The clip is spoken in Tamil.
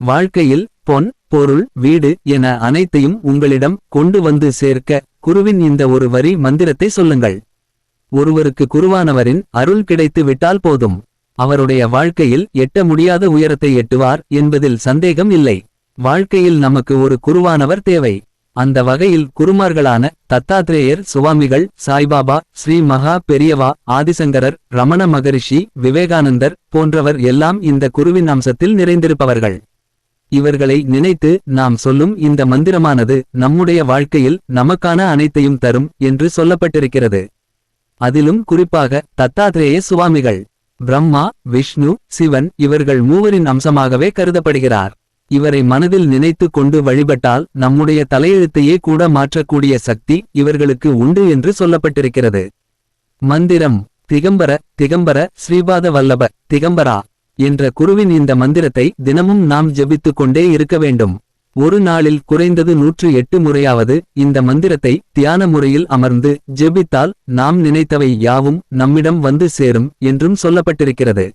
வாழ்க்கையில் பொன் பொருள் வீடு என அனைத்தையும் உங்களிடம் கொண்டு வந்து சேர்க்க குருவின் இந்த ஒரு வரி மந்திரத்தை சொல்லுங்கள். ஒருவருக்கு குருவானவரின் அருள் கிடைத்து விட்டால் போதும். அவருடைய வாழ்க்கையில் எட்ட முடியாத உயரத்தை எட்டுவார் என்பதில் சந்தேகம் இல்லை. வாழ்க்கையில் நமக்கு ஒரு குருவானவர் தேவை. அந்த வகையில் குருமார்களான தத்தாத்ரேயர் சுவாமிகள் சாய்பாபா ஸ்ரீ மகா பெரியவா ஆதிசங்கரர் ரமண மகரிஷி விவேகானந்தர் போன்றவர் எல்லாம் இந்த குருவின் அம்சத்தில் நிறைந்திருப்பவர்கள். இவர்களை நினைத்து நாம் சொல்லும் இந்த மந்திரமானது நம்முடைய வாழ்க்கையில் நமக்கான அனைத்தையும் தரும் என்று சொல்லப்பட்டிருக்கிறது. அதிலும் குறிப்பாக தத்தாத்ரேய சுவாமிகள் பிரம்மா விஷ்ணு சிவன் இவர்கள் மூவரின் அம்சமாகவே கருதப்படுகிறார். இவரை மனதில் நினைத்து கொண்டு வழிபட்டால் நம்முடைய தலையெழுத்தையே கூட மாற்றக்கூடிய சக்தி இவர்களுக்கு உண்டு என்று சொல்லப்பட்டிருக்கிறது. மந்திரம் திகம்பர திகம்பர ஸ்ரீபாத வல்லப திகம்பரா என்ற குருவின் இந்த மந்திரத்தை தினமும் நாம் ஜெபித்துக் கொண்டே இருக்க வேண்டும். ஒரு நாளில் குறைந்தது நூற்று எட்டு முறையாவது இந்த மந்திரத்தை தியான முறையில் அமர்ந்து ஜெபித்தால் நாம் நினைத்தவை யாவும் நம்மிடம் வந்து சேரும் என்றும் சொல்லப்பட்டிருக்கிறது.